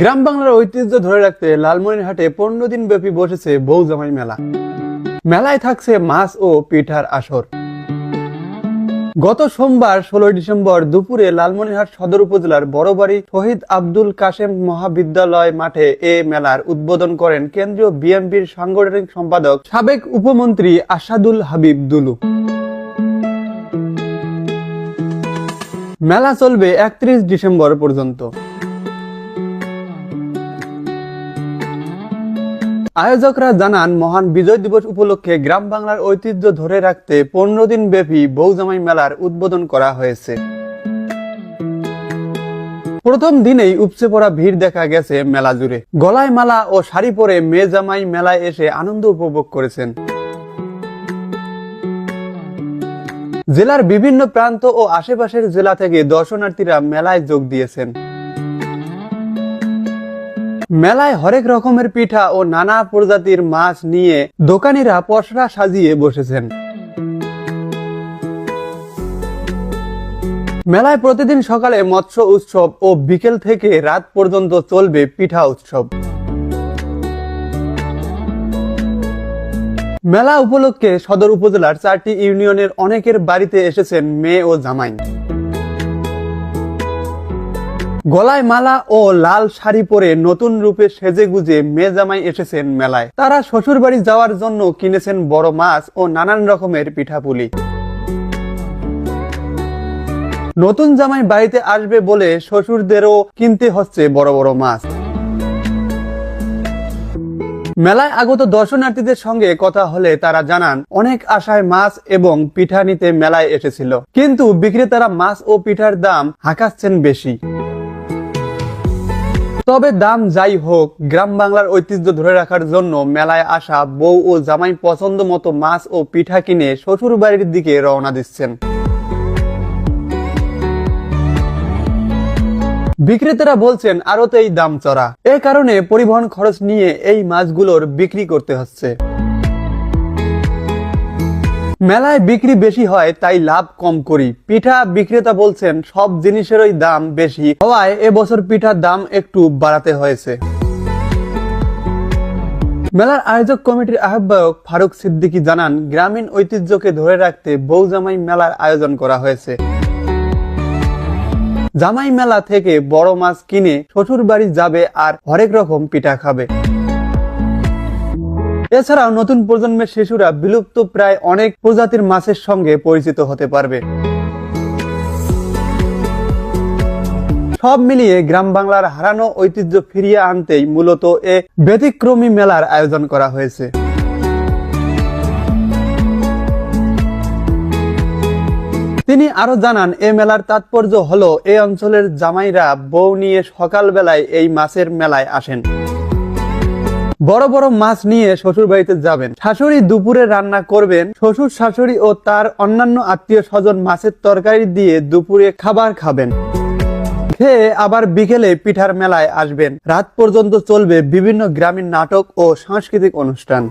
গ্রাম বাংলার ঐতিহ্য ধরে রাখতে লালমনিরহাটে পনেরো দিন ব্যাপী বসেছে বৌজামাই মেলা। মেলায় থাকছে মাছ ও পিঠার আসর। গত সোমবার, ষোলোই ডিসেম্বর দুপুরে লালমনিরহাট সদর উপজেলার বড়বাড়ি শহীদ আব্দুল কাশেম মহাবিদ্যালয় মাঠে এ মেলার উদ্বোধন করেন কেন্দ্রীয় বিএনপির সাংগঠনিক সম্পাদক, সাবেক উপমন্ত্রী আসাদুল হাবিব দুলু। মেলা চলবে একত্রিশ ডিসেম্বর পর্যন্ত। আয়োজকরা জানান, মহান বিজয় দিবস উপলক্ষে গ্রাম বাংলার ঐতিহ্য ধরে রাখতে পনেরো দিন ব্যাপী বৌজামাই মেলার উদ্বোধন করা হয়েছে। প্রথম দিনেই উপচে পড়া ভিড় দেখা গেছে মেলা জুড়ে। গলায় মালা ও শাড়ি পরে মেয়ে জামাই মেলায় এসে আনন্দ উপভোগ করেছেন। জেলার বিভিন্ন প্রান্ত ও আশেপাশের জেলা থেকে দর্শনার্থীরা মেলায় যোগ দিয়েছেন। মেলায় হরেক রকমের পিঠা ও নানা প্রজাতির মাছ নিয়ে দোকানিরা পসরা সাজিয়ে বসেছেন। মেলায় প্রতিদিন সকালে মৎস্য উৎসব ও বিকেল থেকে রাত পর্যন্ত চলবে পিঠা উৎসব। মেলা উপলক্ষে সদর উপজেলার চারটি ইউনিয়নের অনেকের বাড়িতে এসেছেন মেয়ে ও জামাই। গলায় মালা ও লাল শাড়ি পরে নতুন রূপে সেজে গুজে মেয়ে জামাই এসেছেন মেলায়। তারা শ্বশুর বাড়ি যাওয়ার জন্য কিনেছেন বড় মাছ ও নানান রকমের পিঠাপুলি। নতুন জামাই বাড়িতে আসবে বলে শ্বশুরদেরও কিনতে হচ্ছে বড় বড় মাছ। মেলায় আগত দর্শনার্থীদের সঙ্গে কথা হলে তারা জানান, অনেক আশায় মাছ এবং পিঠা নিতে মেলায় এসেছিল। কিন্তু বিক্রেতারা মাছ ও পিঠার দাম হাঁকাচ্ছেন বেশি। তবে দাম যাই হোক, গ্রাম বাংলার ঐতিহ্য ধরে রাখার জন্য মেলায় আসা বউ ও জামাই পছন্দ মতো মাছ ও পিঠা কিনে শ্বশুর বাড়ির দিকে রওনা দিচ্ছেন। বিক্রেতারা বলছেন আরও তো এই দাম চড়া। এ কারণে পরিবহন খরচ নিয়ে এই মাছগুলোর বিক্রি করতে হচ্ছে। মেলায় বিক্রি বেশি হয়, তাই লাভ কম করি। পিঠা বিক্রেতা বলছেন, সব জিনিসেরই দাম বেশি। হওয়ায় এবছর পিঠার দাম একটু বাড়াতে হয়েছে। মেলার আয়োজক কমিটির আহ্বায়ক ফারুক সিদ্দিকী জানান, গ্রামীণ ঐতিহ্যকে ধরে রাখতে বৌজামাই মেলার আয়োজন করা হয়েছে। জামাই মেলা থেকে বড় মাছ কিনে শ্বশুর বাড়ি যাবে আর হরেক রকম পিঠা খাবে। এছাড়াও নতুন প্রজন্মের শিশুরা বিলুপ্ত প্রায় অনেক প্রজাতির মাছের সঙ্গে পরিচিত হতে পারবে। সব মিলিয়ে গ্রাম বাংলার হারানো ঐতিহ্য ফিরিয়ে আনতেই মূলত এ ব্যতিক্রমী মেলার আয়োজন করা হয়েছে। তিনি আরও জানান, এ মেলার তাৎপর্য হলো এ অঞ্চলের জামাইরা বউ নিয়ে সকালবেলায় এই মাছের মেলায় আসেন। বড় বড় মাছ নিয়ে শ্বশুর বাড়িতে যাবেন। শাশুড়ি দুপুরে রান্না করবেন। শ্বশুর, শাশুড়ি ও তার অন্যান্য আত্মীয় স্বজন মাছের তরকারি দিয়ে দুপুরে খাবার খাবেন। খেয়ে আবার বিকেলে পিঠার মেলায় আসবেন। রাত পর্যন্ত চলবে বিভিন্ন গ্রামীণ নাটক ও সাংস্কৃতিক অনুষ্ঠান।